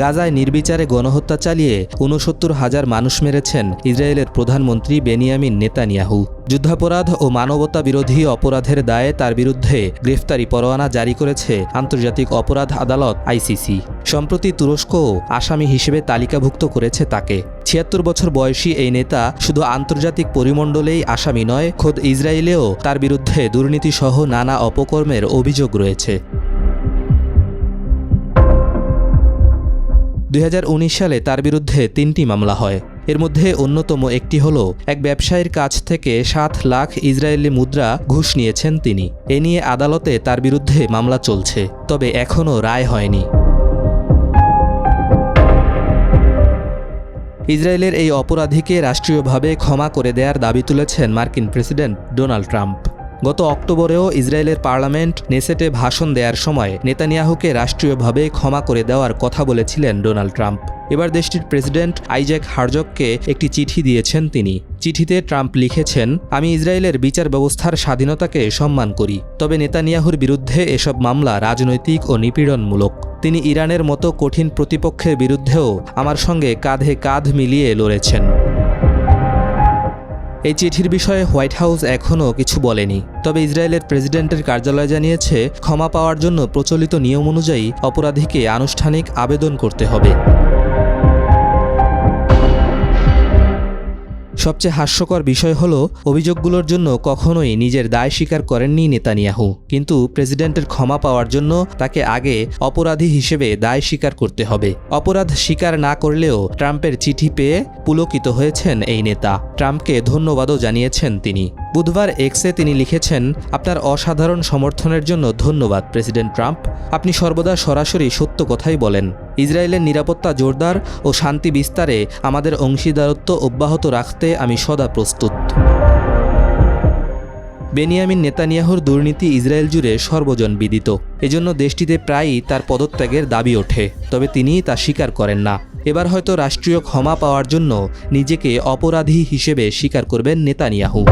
গাজায় নির্বিচারে গণহত্যা চালিয়ে ঊনসত্তর হাজার মানুষ মেরেছেন ইসরায়েলের প্রধানমন্ত্রী বেনিয়ামিন নেতানিয়াহু। যুদ্ধাপরাধ ও মানবতা বিরোধী অপরাধের দায়ে তার বিরুদ্ধে গ্রেফতারি পরোয়ানা জারি করেছে আন্তর্জাতিক অপরাধ আদালত আইসিসি। সম্প্রতি তুরস্কও আসামি হিসেবে তালিকাভুক্ত করেছে তাকে। ছিয়াত্তর বছর বয়সী এই নেতা শুধু আন্তর্জাতিক পরিমণ্ডলেই আসামি নয়, খোদ ইসরায়েলেও তার বিরুদ্ধে দুর্নীতিসহ নানা অপকর্মের অভিযোগ রয়েছে। দুই হাজার উনিশ সালে তার বিরুদ্ধে তিনটি মামলা হয়। এর মধ্যে অন্যতম একটি হল, এক ব্যবসায়ীর কাছ থেকে সাত লাখ ইসরায়েলি মুদ্রা ঘুষ নিয়েছেন তিনি। এ নিয়ে আদালতে তার বিরুদ্ধে মামলা চলছে, তবে এখনও রায় হয়নি। ইসরায়েলের এই অপরাধীকে রাষ্ট্রীয়ভাবে ক্ষমা করে দেওয়ার দাবি তুলেছেন মার্কিন প্রেসিডেন্ট ডোনাল্ড ট্রাম্প। গত অক্টোবরেও ইসরায়েলের পার্লামেন্ট নেসেটে ভাষণ দেওয়ার সময় নেতানিয়াহুকে রাষ্ট্রীয়ভাবে ক্ষমা করে দেওয়ার কথা বলেছিলেন ডোনাল্ড ট্রাম্প। এবার দেশটির প্রেসিডেন্ট আইজ্যাক হার্জককে একটি চিঠি দিয়েছেন তিনি। চিঠিতে ট্রাম্প লিখেছেন, আমি ইসরায়েলের বিচার ব্যবস্থার স্বাধীনতাকে সম্মান করি, তবে নেতানিয়াহুর বিরুদ্ধে এসব মামলা রাজনৈতিক ও নিপীড়নমূলক। তিনি ইরানের মতো কঠিন প্রতিপক্ষের বিরুদ্ধেও আমার সঙ্গে কাঁধে কাঁধ মিলিয়ে লড়েছেন। এই চিঠির বিষয়ে হোয়াইট হাউস এখনও কিছু বলেনি। তবে ইসরায়েলের প্রেসিডেন্টের কার্যালয় জানিয়েছে, ক্ষমা পাওয়ার জন্য প্রচলিত নিয়ম অনুযায়ী অপরাধীকে আনুষ্ঠানিক আবেদন করতে হবে। সবচেয়ে হাস্যকর বিষয় হল, অভিযোগগুলোর জন্য কখনোই নিজের দায় স্বীকার করেননি নেতানিয়াহু। কিন্তু প্রেসিডেন্টের ক্ষমা পাওয়ার জন্য তাকে আগে অপরাধী হিসেবে দায় স্বীকার করতে হবে। অপরাধ স্বীকার না করলেও ট্রাম্পের চিঠি পেয়ে পুলকিত হয়েছেন এই নেতা। ট্রাম্পকে ধন্যবাদও জানিয়েছেন তিনি। বুধবার এক্সে তিনি লিখেছেন, আপনার অসাধারণ সমর্থনের জন্য ধন্যবাদ, প্রেসিডেন্ট ট্রাম্প। আপনি সর্বদা সরাসরি সত্য কথাই বলেন। ইসরায়েলের নিরাপত্তা জোরদার ও শান্তি বিস্তারে আমাদের অংশীদারত্ব অব্যাহত রাখতে আমি সদা প্রস্তুত। বেনিয়ামিন নেতানিয়াহুর দুর্নীতি ইসরায়েল জুড়ে সর্বজন বিদিত। এজন্য দেশটিতে প্রায়ই তার পদত্যাগের দাবি ওঠে, তবে তিনি তা স্বীকার করেন না। এবার হয়তো রাষ্ট্রীয় ক্ষমা পাওয়ার জন্য নিজেকে অপরাধী হিসেবে স্বীকার করবেন নেতানিয়াহু।